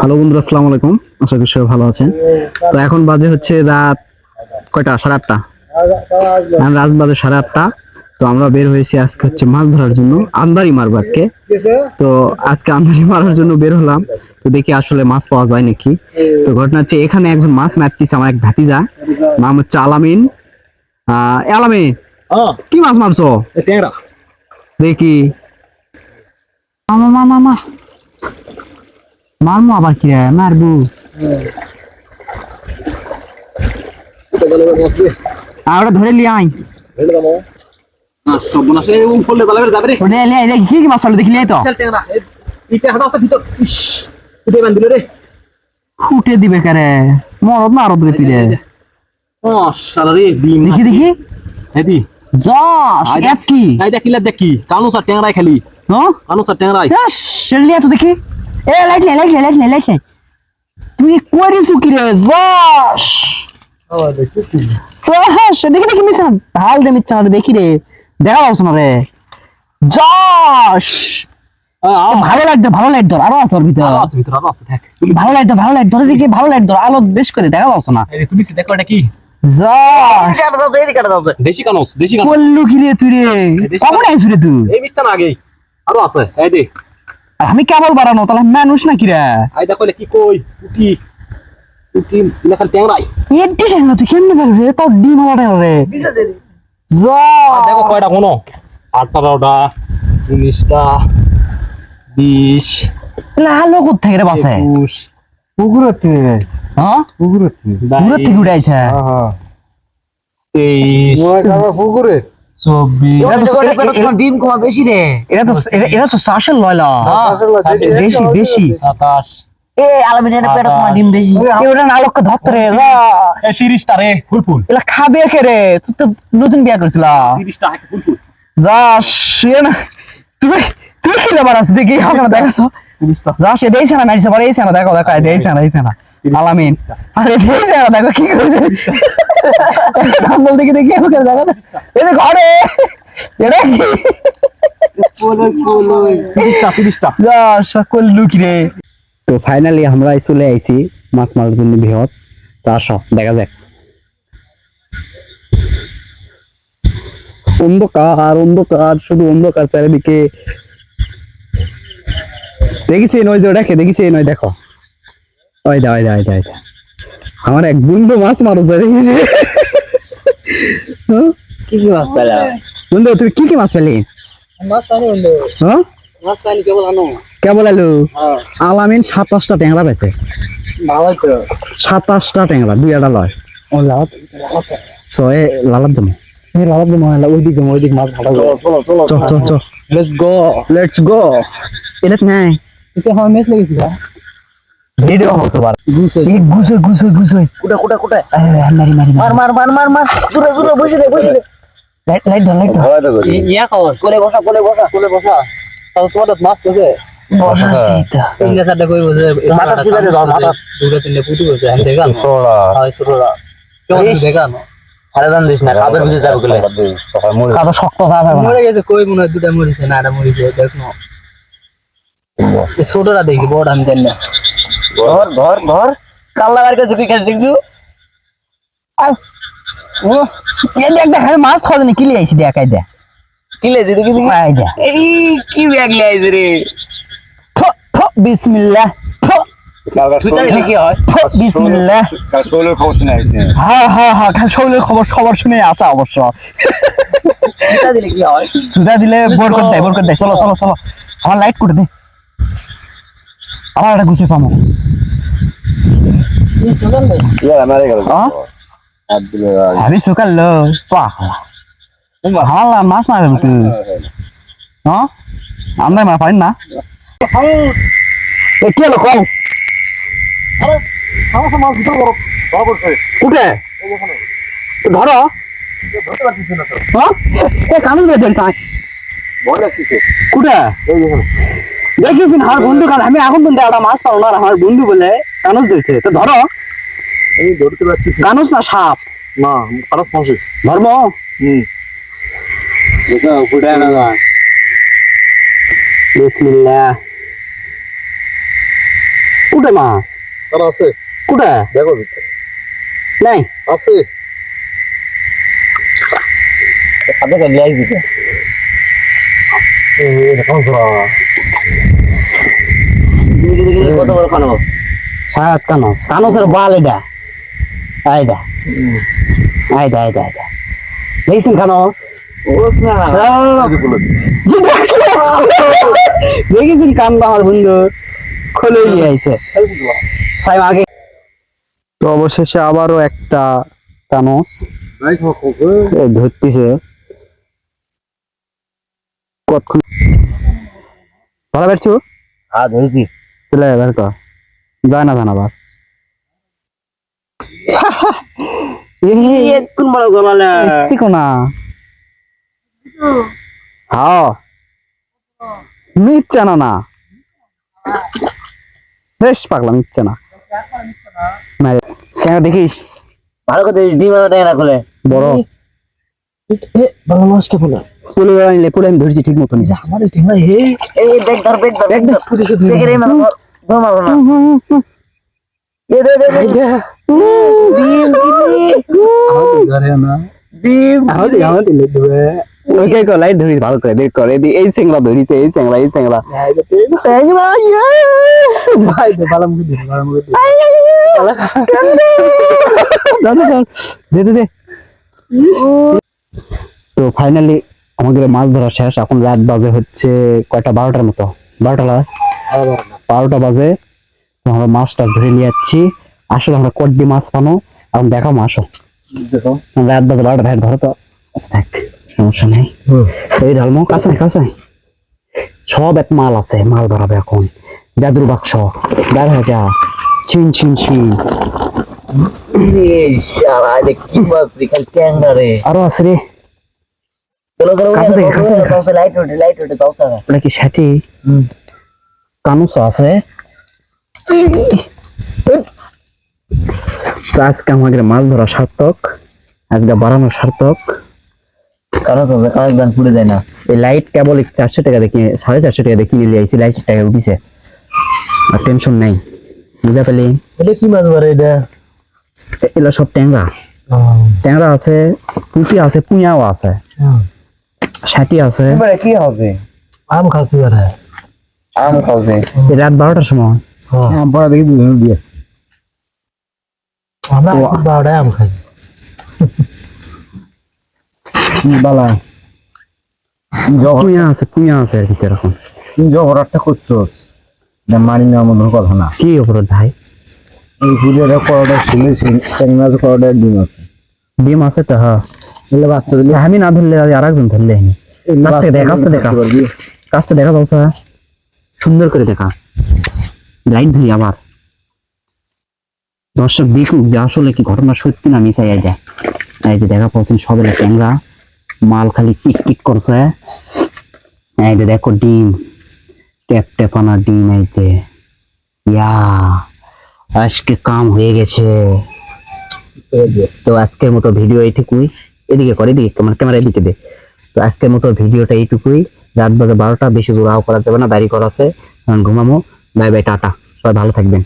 Hello বন্ধুরা আসসালামু আলাইকুম। আশা করি সবাই ভালো আছেন। তো এখন বাজে হচ্ছে রাত কয়টা? সাড়ে আটটা। এখন রাত বাজে সাড়ে আটটা। তো আমরা বের হয়েছি আজকে হচ্ছে মাছ ধরার জন্য। আন্দারি মারবো আজকে। তো আজকে আন্দারি মারার জন্য বের হলাম। তো দেখি আসলে মাছ পাওয়া যায় নাকি। তো ঘটনা হচ্ছে এখানে একজন মাছ মারতেছে আমার এক ভাতিজা। নাম হচ্ছে আলামিন। আলামিন হ্যাঁ। কি মাছ মারছো? দেখি। মামা মামা মামা মারমু আবার কি রে? মারবু। আর ওটা ধরে লিয়ে আই কি কি মাছ পারল দেখি তো? দিবে কারে? মরদ না আরদ রে তুই রে। দেখি দেখি। হেদি যশ এত কি? দেখি কানু সা ট্যাংরাই খালি। কানু সা ট্যাংরাই ইস তো দেখি। এ লাইট লে লাইট লে লাইট লে লাইট লে তুই করিস কি রে যশ যশ দেখি দেখি মিছ। ভালো রে মিছ না দেখি রে। দেখা পাচ্ছ না রে। যশ। ভালো লাইট ধর ভালো লাইট ধর আরও আছে ওর ভিতর। দেখ। ভালো লাইট ধর ভালো লাইট ধরে দেখি ভালো লাইট ধর আলো বেশ করে দেখা পাচ্ছ না। এই তুমি দেখো এটা কি? দেশি কানুস দেশি কানুস। বললু কি রে তুই রে? কখন আইছু রে তুই? এই মিথ্যা না আগে আরও আছে এই দে। আর আমি কেবল বাড়ানো তাহলে মানুষ নাকি রে? আই দেখো কি কই? উঠি। উঠি লেখাল ট্যাংরাই এডি না তুই কেমনে পারবি রে? তাও ডিম আলাদা রে। আর দেখো কয়টা কোনো আঠারোটা উনিশটা বিশ লালো কোথ থেকে রে বাসে? পুকুরতে হ্যাঁ? পুকুরতে পুরো থেকে উঠে আইছে। তেইশ। পুকুরে চব্বিশ এটা তো এ- এ- এ- ডিম কমা বেশি রে। এটা তো এ- এটা তো চাষের লয়লা দেশি দেশি সাতাশ। এ আলমিনের পেট কমা ডিম বেশি? এ ওটা নালককে ধরতে রে যা। এই তিরিশটা রে ফুল ফুল। এলা খাবে কে রে তুই তো নতুন বিয়া করেছিল। ফুল ফুল। যা সে না। তুই তুই কি লেবার আছে? দেখি না দেখো। যা সে দেইছে না মারিছে পরে এইছে না দেখো দেখো দেইছে না দেইছে না। আলামিন। আরে দেইছে না দেখো কি করে নাচ বলতে কি দেখি আমাকে দেখো। এই যে ঘরে। এটা কি? সকল লুক রে। তো ফাইনালি আমরা চলে আইছি মাছ মারার জন্য বৃহৎ। তো আসো দেখা যাক। অন্ধকার অন্ধকার শুধু অন্ধকার চারিদিকে। দেখেছি নয় যে ওটাকে দেখেছি নয় দেখো। ওই দা ওই দা ওই দা ওই দা। আমার এক বন্ধু মাছ মারো হ্যাঁ? কি কি মাছ পেলা? বন্ধু তুই কি কি মাছ পেলি? মাছ পানি বন্ধু। হ্যাঁ? মাছ পানি কেবল আনো। কেবল আলু? হ্যাঁ। আলামিন সাতাশটা ট্যাংরা পাইছে ভালো তো। সাতাশটা ট্যাংরা দুই আটা লয়। ও লাভ লালার জন্য। ওই দিকে ওই দিকে মাছ ভালো চলো চলো লেটস গো লেটস গো এটা নাই। এটা হাওয়া মেস লেগেছি না ভিডিও হচ্ছে বার। গুছে এই গুছে গুছে গুছে কুটা কুটা কুটা। মারি মারি মার। মার মার মার মার জুরে জুরে বসে দে বসে দে। লাইট লাইট ধর লাইট ধর। ইয়া খাও কোলে বসা কোলে বসা কোলে বসা। তাও তোমার মাছ কেছে বসাচ্ছি তো তিনটা চারটা কই বসে মাথা চিবাতে দাও, মাথা। দুটো তিনটে পুটি বসে আমি দেখা সোলা হয় ছোটরা কেমন দেখা না আরে দান দিস না কাদের ভিতরে যাবে কোলে? কত শক্ত চাপ মরে গেছে কই মনে হয় দুটা মরিছে না এটা মরিছে দেখো। এই ছোটরা দেখি বড় আমি জানি না। ঘর ঘর ঘর। কাল্লা বার কাছে বিকাশ দেখছু ও। এই দেখ দেখ মাছ খাওয়া জানি কিলি আইছি দেখ আই দেখ। কিলে দিদি কি আই দেখ। এই কি ব্যাগ লাইছে রে। ফ ফ বিসমিল্লাহ ফ। তুই জানিস কি হয়। খবর শুনে হ্যাঁ হ্যাঁ শুনে আসা অবশ্য। এটা দিলে কি হয়? সুজা দিলে বোর করে দেয় বোর করে দেয়। চলো চলো চলো। আমার লাইট করে দে। আমার একটা গুছিয়ে পাবো? আমি সকাল লো পাহ আমার মাছ মারবে তুই হ্যাঁ আমরা মার পারি না? এ কি হলো উঠে ধরো কানুন কুটে এই আমার বন্ধু কাল আমি এখন বন্ধু একটা মাছ পাবো না আমার বন্ধু বলে। কানুস ধরছে। তো ধরো। আমি ধরতে পারতেছি কানুস না সাপ? না আরও পৌঁছিস ধর্ম? হুম। দেখো ফুটে না বিসমিল্লাহ। কুটে মাছ। কারও আছে? কুটে দেখো। নাই? আছে। আপনি কেন লিয়ে দিতে এ দেখো জরা কত বড় খানো? সাত কানস। কানসের বাল এটা। আইডা আইডা আইডা আইডা দেখছেন কানস? দেখেছেন কান আমার বন্ধু? খুলে নিয়ে আইছে। সাই আগে তো অবশেষে আবারও একটা এই ধরতেছে। কতক্ষণ ভালো বেরছো হ্যাঁ ধরেছি। চলে কর যায় না জানা আবার কোন বড় গলালে? ঠিক না হ্যাঁ মিথ্যা না না। বেশ পাগলা মিথ্যা না। মারে, কেন দেখিস? ভালো করে ডিম না খুলে। বড়। ভালো মাছ কে বলে পুলে নিলে পুলে আমি ধরছি ঠিক মতন আমার ঠিক নাই হে এই দেখ ধর বেগ ধর। বেগ ধর প্রতিশোধ দেখে রে মারো ধর মারো না এ দে দে দে ডিম ধরে না। ডিম আমাদের আমাদের দিলে দেবে ওকে কো লাইট ধরি ভালো করে দেখ করে দি এই সিংলা ধরিছে এই সিংলা এই সিংলা। সিংলা ভাই ভালো মুখে ভালো মুখে দে দে দে। তো ফাইনালি আমাদের মাছ ধরা শেষ এখন রাত বাজে হচ্ছে কয়টা? বারোটার মতো। বারোটা। বারোটা বাজে। আমরা মাছ টাছ ধরে নিয়ে যাচ্ছি। আসলে আমরা কড্ডি মাছ পানো এখন দেখাও আসো রাত বাজে বারোটা ভ্যাট ধরো তো। আচ্ছা থাক সমস্যা নেই। এই ঢালমো কাছে কাছে সব এক মাল আছে মাল ধরাবে এখন। জাদুর বাক্স দেড় হাজার ছিন ছিন ছিন। আরও আছে রে। কাছে দেখে, কাছে। লাইট ওঠে লাইট ওঠে ওটা কি সাথে? কানুস আছে। আজকে আমাদের মাছ ধরা সার্থক আজকে বাড়ানো সার্থক। কারণ তো কারণ গান পুড়ে যায় না। এই লাইট কেবল চারশো টাকা দিয়ে সাড়ে চারশো টাকা দিয়ে কিনে নিয়ে আইছি লাইট টাকা উঠিছে। আর টেনশন নাই। বুঝা পেলি? এটা কি মাছ ধরে এটা? এগুলো সব ট্যাংরা। ট্যাংরা আছে পুঁটি আছে পুঁয়াও আছে। ছাটি আছে। কি হবে? আম খাচ্ছি আম এই রাত বারোটার সময়? হ্যাঁ। বড় দেখি দুজন দিয়ে। আমরা বারোটায় আম খাই। বালা। পুঁয়া আছে পুঁয়া আছে আর ভিতরে এখন তুই যে করছস? এটা মানি নেওয়ার মতো কথা না। কি অপরাধ ভাই? এই ভিডিওটা করোটা শুনে চ্যাংমাজ করোটা ডিম আছে। ডিম আছে তো হ্যাঁ। এগুলো বাচ্চা আমি না ধরলে আর একজন ধরলে কাছ থেকে দেখা কাছ থেকে দেখা। কাজটা দেখা দাও স্যার। সুন্দর করে দেখা। লাইট ধরি আবার। দর্শক দেখুক যে আসলে কি ঘটনা সত্যি না মিশাই যায় এই যে দেখা পাচ্ছেন সবের ক্যামেরা। মাল খালি টিক টিক করছে। এই যে দেখো ডিম। ট্যাপ ট্যাপানা ডিম এই যে। ইয়া, আজকে কাম হয়ে গেছে। তো আজকের মতো ভিডিও এইটুকুই। এদিকে করে, এদিকে আমার ক্যামেরা এদিকে দে। তো আজকের মতো ভিডিওটা এইটুকুই। রাত বাজে বারোটা, বেশি দূরাও করা যাবে না বাড়ি করা আছে। ঘুমামো বাই বাই, টাটা। সবাই ভালো থাকবেন।